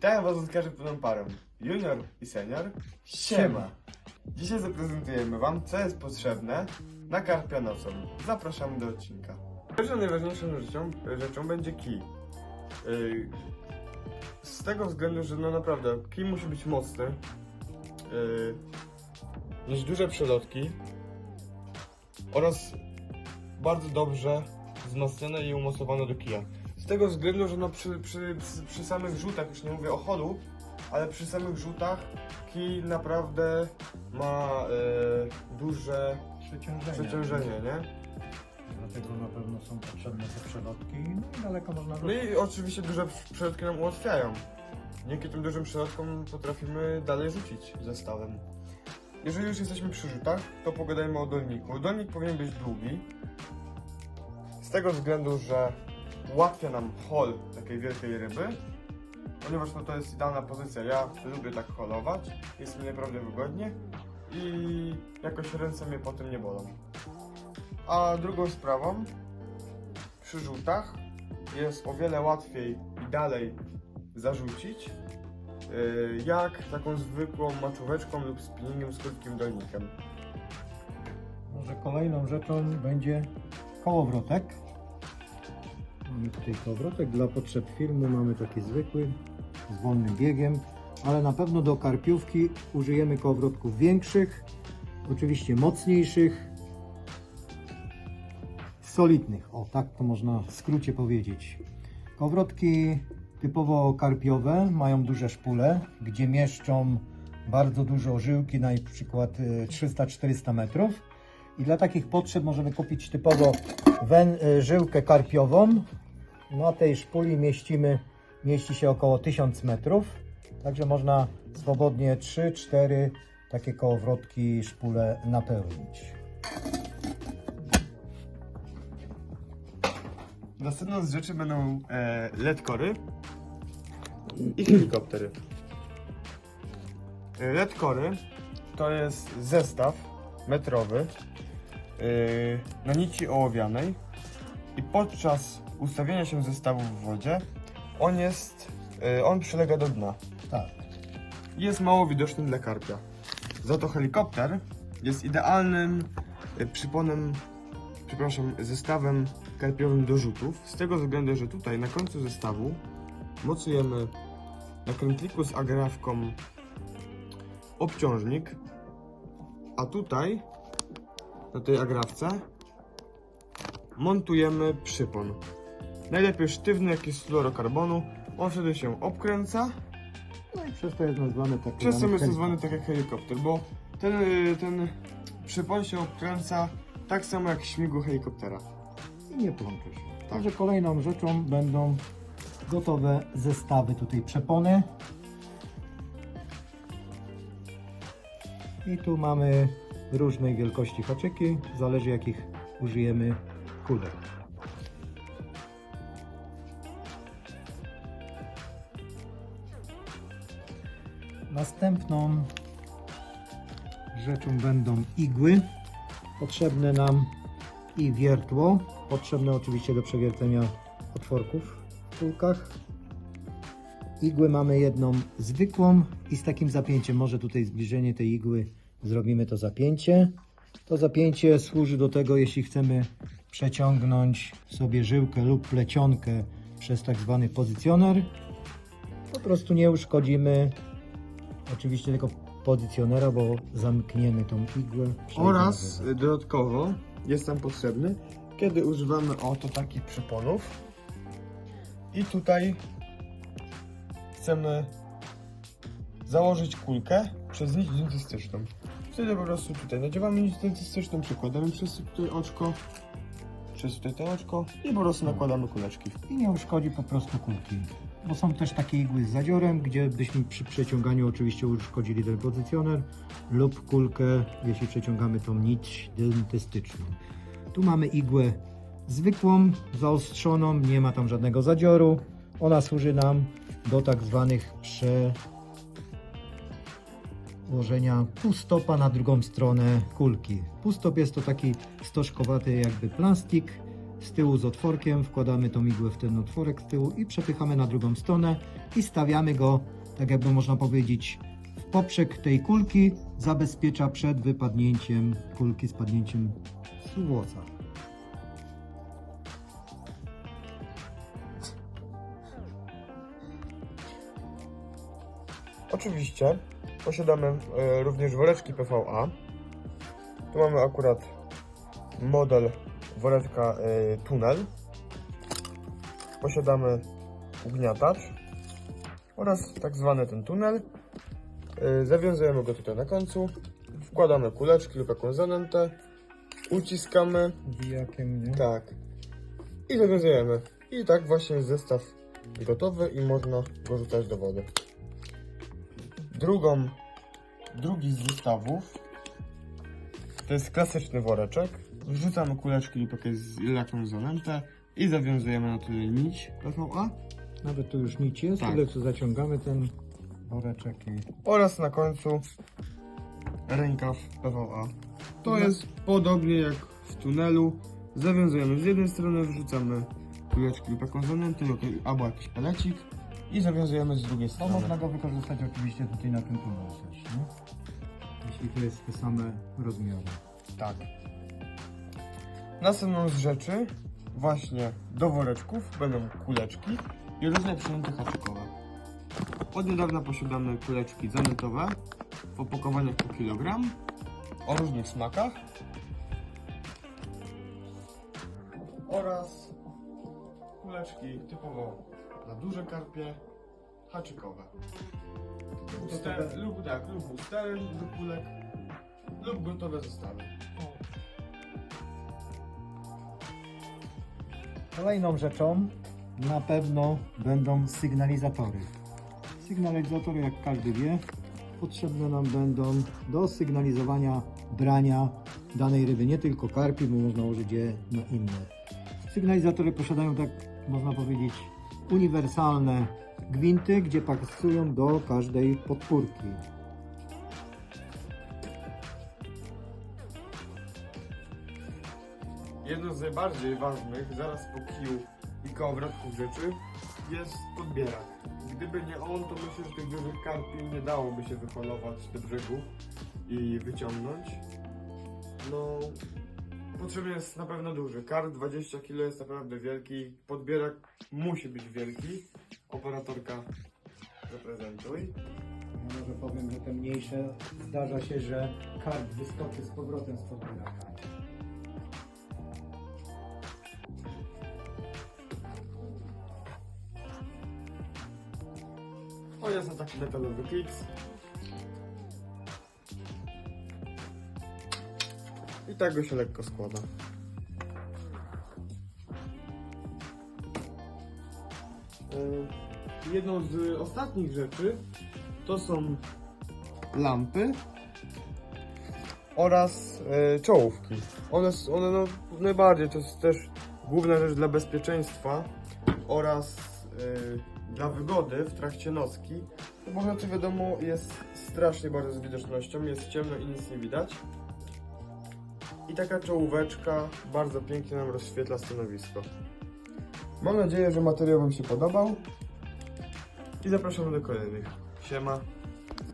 Witam Was z każdą parą. Junior i senior. Siema! Dzisiaj zaprezentujemy Wam, co jest potrzebne na karpia nocą. Zapraszamy do odcinka. Pierwszą najważniejszą rzeczą, rzeczą będzie kij. Yy, z tego względu, że no naprawdę kij musi być mocny. Yy, mieć duże przelotki oraz bardzo dobrze wzmacniane i umocowane do kija. Z tego względu, że no przy, przy, przy, przy samych rzutach, już nie mówię o holu, ale przy samych rzutach kij naprawdę ma e, duże Przeciążenie. przeciążenie, nie? Dlatego na pewno są potrzebne te przelotki. No i daleko można No i oczywiście duże przelotki nam ułatwiają. Dzięki tym dużym przelotkom potrafimy dalej rzucić zestawem. Jeżeli już jesteśmy przy rzutach, to pogadajmy o dolniku. Dolnik powinien być długi. Z tego względu, że ułatwia nam hol takiej wielkiej ryby. Ponieważ no, to jest idealna pozycja. Ja lubię tak holować. Jest mi naprawdę wygodnie. I jakoś ręce mnie po tym nie bolą. A drugą sprawą, przy rzutach jest o wiele łatwiej i dalej zarzucić, yy, jak taką zwykłą maczóweczką lub spinningiem z krótkim dolnikiem. Może kolejną rzeczą będzie kołowrotek. Mamy tutaj kołowrotek dla potrzeb filmu. Mamy taki zwykły, z wolnym biegiem. Ale na pewno do karpiówki użyjemy kołowrotków większych, oczywiście mocniejszych, solidnych. O, tak to można w skrócie powiedzieć. Kołowrotki typowo karpiowe mają duże szpule, gdzie mieszczą bardzo dużo żyłki, na przykład y, 300-400 metrów. I dla takich potrzeb możemy kupić typowo y, żyłkę karpiową. Na tej szpuli mieścimy, mieści się około 1000 metrów. Także można swobodnie 3-4 takie kołowrotki szpule napełnić. Następną z rzeczy będą e, ledkory i helikoptery. E, Ledkory to jest zestaw metrowy e, na nici ołowianej i podczas ustawienia się zestawu w wodzie on jest, e, on przylega do dna. Tak. i jest mało widoczny dla karpia. Za to helikopter jest idealnym e, przyponem, przepraszam, zestawem karpiowym do rzutów, z tego względu, że tutaj na końcu zestawu mocujemy na krętliku z agrafką obciążnik, a tutaj na tej agrafce montujemy przypon. Najlepiej sztywny, jakiś z fluorokarbonu. On wtedy się obkręca No i przez to jest nazwany taki przez to jest nazwany tak jak helikopter, bo ten, y, ten przypon się obkręca tak samo jak śmigło helikoptera. i nie plącze się. Także kolejną rzeczą będą gotowe zestawy tutaj przepony. I tu mamy różnej wielkości haczyki, zależy jakich użyjemy kulek. Następną rzeczą będą igły. Potrzebne nam i wiertło, potrzebne oczywiście do przewiercenia otworków w kulkach. Igłę mamy jedną zwykłą i z takim zapięciem. Może tutaj zbliżenie tej igły zrobimy to zapięcie. To zapięcie służy do tego, jeśli chcemy przeciągnąć sobie żyłkę lub plecionkę przez tak zwany pozycjoner. Po prostu nie uszkodzimy oczywiście tylko pozycjonera, bo zamkniemy tą igłę. Oraz y, dodatkowo jest nam potrzebny, kiedy używamy oto takich przyponów i tutaj chcemy założyć kulkę przez nić dentystyczną. Wtedy po prostu tutaj nadziewamy nić dentystyczną, przykładamy przez tutaj oczko, przez tutaj to oczko i po prostu nakładamy kuleczki. i nie uszkodzi po prostu kulki. Bo są też takie igły z zadziorem, gdzie byśmy przy przeciąganiu oczywiście uszkodzili ten pozycjoner lub kulkę, jeśli przeciągamy tą nić dentystyczną. Tu mamy igłę zwykłą, zaostrzoną, nie ma tam żadnego zadzioru. Ona służy nam do tak zwanych przełożenia półstopa na drugą stronę kulki. Półstop jest to taki stożkowaty jakby plastik, z tyłu z otworkiem, wkładamy tą igłę w ten otworek z tyłu i przepychamy na drugą stronę i stawiamy go, tak jakby można powiedzieć, w poprzek tej kulki, zabezpiecza przed wypadnięciem kulki, spadnięciem z włosa. Oczywiście posiadamy e, również woreczki PVA. Tu mamy akurat model woreczka e, tunel. Posiadamy ugniatacz oraz tak zwany ten tunel. E, zawiązujemy go tutaj na końcu. Wkładamy kuleczki lub jakąś zanętę. Uciskamy. Bijakiem, nie? Tak. I zawiązujemy. I tak właśnie jest zestaw gotowy i można go rzucać do wody. Drugą, drugi z zestawów to jest klasyczny woreczek. Wrzucamy kuleczki lub jakieś jakąś zanętę i zawiązujemy na tyle nić PVA Nawet tu już nic jest, Tak. tyle co zaciągamy ten woreczek i oraz na końcu rękaw PVA. To jest podobnie jak w tunelu. Zawiązujemy z jednej strony, wrzucamy kuleczki lub jakąś zanętę lub- albo jakiś pelecik i zawiązujemy z drugiej To strony. można go wykorzystać oczywiście tutaj na tym tunelu też, nie? Jeśli to jest te same rozmiary. Tak. Następną z rzeczy, właśnie do woreczków będą kuleczki i różne przynęty haczykowe. Od niedawna posiadamy kuleczki zanętowe w opakowaniach po kilogram o różnych smakach oraz kuleczki typowo na duże karpie haczykowe. Lub tak, lub usterem do kulek lub gotowe zestawy. Kolejną rzeczą na pewno będą sygnalizatory. Sygnalizatory, jak każdy wie, potrzebne nam będą do sygnalizowania brania danej ryby, nie tylko karpi, bo można użyć je na inne. Sygnalizatory posiadają, tak można powiedzieć, uniwersalne gwinty, gdzie pasują do każdej podpórki. Jedną z najbardziej ważnych, zaraz po kiju i kołowrotków rzeczy, jest podbierak. Gdyby nie on, to myślę, że tych dużych karpi nie dałoby się wyholować do brzegu i wyciągnąć. No, potrzebny jest na pewno duży. Kar 20 kg jest naprawdę wielki, podbierak musi być wielki. Operatorka, zaprezentuj. Ja może powiem, że te mniejsze zdarza się, że karp wyskoczy z powrotem z podbieraka. O, jest na taki metalowy klips. I tak go się lekko składa. E, Jedną z ostatnich rzeczy to są lampy oraz e, czołówki. One, one no, najbardziej to jest też główna rzecz dla bezpieczeństwa oraz e, dla wygody w trakcie nocki. Bo w nocy wiadomo jest strasznie bardzo z widocznością, jest ciemno i nic nie widać. I taka czołóweczka bardzo pięknie nam rozświetla stanowisko. Mam nadzieję, że materiał Wam się podobał i zapraszamy do kolejnych. Siema.